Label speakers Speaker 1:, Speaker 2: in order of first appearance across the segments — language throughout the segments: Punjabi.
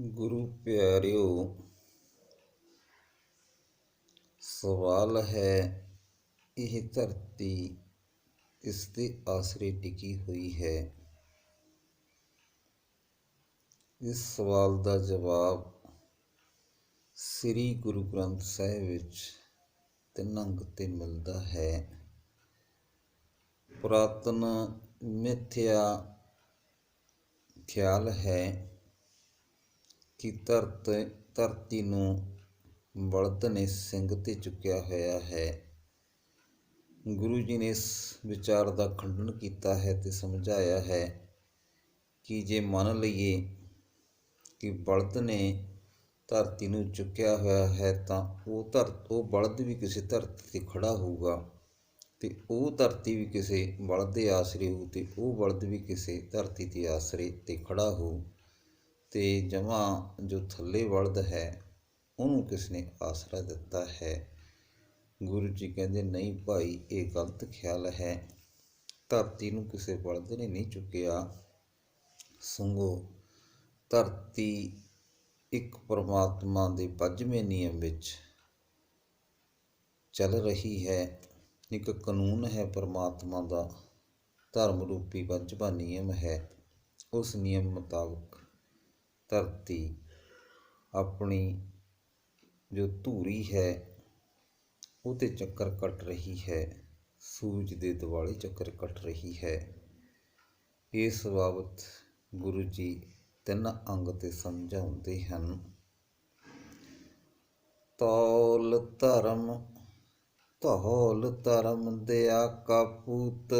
Speaker 1: ਗੁਰੂ ਪਿਆਰਿਓ, ਸਵਾਲ ਹੈ, ਇਹ ਧਰਤੀ ਇਸ ਦੇ ਆਸਰੇ ਟਿਕੀ ਹੋਈ ਹੈ? ਇਸ ਸਵਾਲ ਦਾ ਜਵਾਬ ਸ੍ਰੀ ਗੁਰੂ ਗ੍ਰੰਥ ਸਾਹਿਬ ਵਿੱਚ ਤਿੰਨ ਤੇ ਮਿਲਦਾ ਹੈ। ਪੁਰਾਤਨ ਮਿਥਿਆ ਖਿਆਲ ਹੈ ਕਿ ਧਰਤ, ਧਰਤੀ ਨੂੰ ਬਲਦ ਨੇ ਸਿੰਘ ਤੇ ਚੁੱਕਿਆ ਹੋਇਆ ਹੈ। ਗੁਰੂ ਜੀ ਨੇ ਇਸ ਵਿਚਾਰ ਦਾ ਖੰਡਨ ਕੀਤਾ ਹੈ ਤੇ ਸਮਝਾਇਆ ਹੈ ਕਿ ਜੇ ਮੰਨ ਲਈਏ ਕਿ ਬਲਦ ਨੇ ਧਰਤੀ ਨੂੰ ਚੁੱਕਿਆ ਹੋਇਆ ਹੈ ਤਾਂ ਉਹ ਧਰਤ ਉਹ ਬਲਦ ਵੀ ਕਿਸੇ ਧਰਤੀ ਤੇ ਖੜਾ ਹੋਊਗਾ ਤੇ ਉਹ ਧਰਤੀ ਵੀ ਕਿਸੇ ਬਲਦ ਦੇ ਆਸਰੇ ਹੋਊ ਤੇ ਉਹ ਬਲਦ ਵੀ ਕਿਸੇ ਧਰਤੀ ਦੇ ਆਸਰੇ ਤੇ ਖੜਾ ਹੋਊ। ਤੇ ਜਮਾ ਜੋ ਥੱਲੇ ਵਲਦ ਹੈ, ਉਹਨੂੰ ਕਿਸ ਨੇ ਆਸਰਾ ਦਿੱਤਾ ਹੈ? ਗੁਰੂ ਜੀ ਕਹਿੰਦੇ, ਨਹੀਂ ਭਾਈ, ਇਹ ਗਲਤ ਖਿਆਲ ਹੈ। ਧਰਤੀ ਨੂੰ ਕਿਸੇ ਬਲਦ ਨੇ ਨਹੀਂ ਚੁੱਕਿਆ। ਸੰਗੋ ਧਰਤੀ ਇੱਕ ਪਰਮਾਤਮਾ ਦੇ ਪੰਜਵੇਂ ਨਿਯਮ ਵਿੱਚ ਚੱਲ ਰਹੀ ਹੈ। ਇੱਕ ਕਾਨੂੰਨ ਹੈ ਪਰਮਾਤਮਾ ਦਾ। ਧਰਮ ਰੂਪੀ ਪੰਜਵਾਂ ਨਿਯਮ ਹੈ। ਉਸ ਨਿਯਮ ਮੁਤਾਬਕ ਧਰਤੀ ਆਪਣੀ ਜੋ ਧੂਰੀ ਹੈ ਉਹ ਚੱਕਰ ਕੱਟ ਰਹੀ ਹੈ। ਸੂਰਜ ਦੇ ਦੁਆਲੇ ਚੱਕਰ ਕੱਟ ਰਹੀ ਹੈ। ਇਸ ਬਾਬਤ ਗੁਰੂ ਜੀ ਤਿੰਨ ਅੰਗ ਤੇ ਸਮਝਾਉਂਦੇ ਹਨ। ਤੌਲ ਧਰਮ, ਧੌਲ ਧਰਮ ਦਿਆ ਕਾਪੂਤ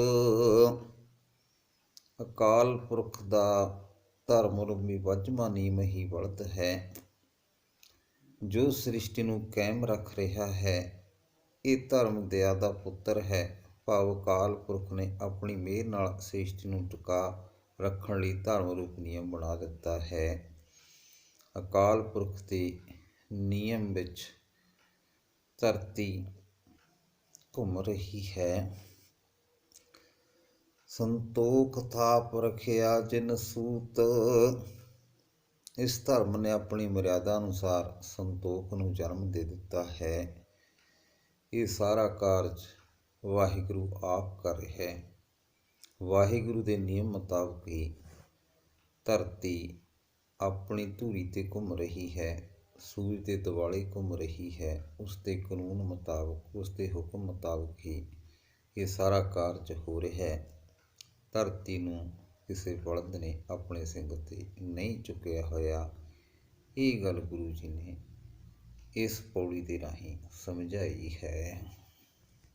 Speaker 1: ਅਕਾਲ ਪੁਰਖ ਦਾ ਧਰਮ ਰੂਪੀ ਵਜਮਾ ਨੀਮ ਹੀ ਵਲਤ ਹੈ। ਜੋ ਸ੍ਰਿਸ਼ਟੀ ਨੂੰ ਕਾਇਮ ਰੱਖ ਰਿਹਾ ਹੈ, ਇਹ ਧਰਮ ਦਇਆ ਦਾ ਪੁੱਤਰ ਹੈ। ਭਾਵ ਅਕਾਲ ਪੁਰਖ ਨੇ ਆਪਣੀ ਮਿਹਰ ਨਾਲ ਸ੍ਰਿਸ਼ਟੀ ਨੂੰ ਟਿਕਾ ਰੱਖਣ ਲਈ ਧਰਮ ਰੂਪ ਨਿਯਮ ਬਣਾ ਦਿੱਤਾ ਹੈ। ਅਕਾਲ ਪੁਰਖ ਦੇ ਨਿਯਮ ਵਿੱਚ ਧਰਤੀ ਘੁੰਮ ਰਹੀ ਹੈ। ਸੰਤੋਖ ਥਾਪ ਰਖਿਆ ਜਿਨ ਸੂਤ। ਇਸ ਧਰਮ ਨੇ ਆਪਣੀ ਮਰਿਆਦਾ ਅਨੁਸਾਰ ਸੰਤੋਖ ਨੂੰ ਜਨਮ ਦੇ ਦਿੱਤਾ ਹੈ। ਇਹ ਸਾਰਾ ਕਾਰਜ ਵਾਹਿਗੁਰੂ ਆਪ ਕਰ ਰਿਹਾ ਹੈ। ਵਾਹਿਗੁਰੂ ਦੇ ਨਿਯਮ ਮੁਤਾਬਕ ਹੀ ਧਰਤੀ ਆਪਣੀ ਧੂਰੀ ਤੇ ਘੁੰਮ ਰਹੀ ਹੈ, ਸੂਰਜ ਦੇ ਦੁਆਲੇ ਘੁੰਮ ਰਹੀ ਹੈ। ਉਸ ਦੇ ਕਾਨੂੰਨ ਮੁਤਾਬਕ, ਉਸ ਦੇ ਹੁਕਮ ਮੁਤਾਬਕ ਹੀ ਇਹ ਸਾਰਾ ਕਾਰਜ ਹੋ ਰਿਹਾ ਹੈ। ਧਰਤੀ ਨੂੰ ਕਿਸੇ ਬਲਦ ਨੇ ਆਪਣੇ ਸਿੰਘ ਤੇ ਨਹੀਂ ਚੁੱਕਿਆ ਹੋਇਆ। ਇਹ ਗੱਲ ਗੁਰੂ ਜੀ ਨੇ ਇਸ ਪੌੜੀ ਦੇ ਰਾਹੀਂ ਸਮਝਾਈ ਹੈ।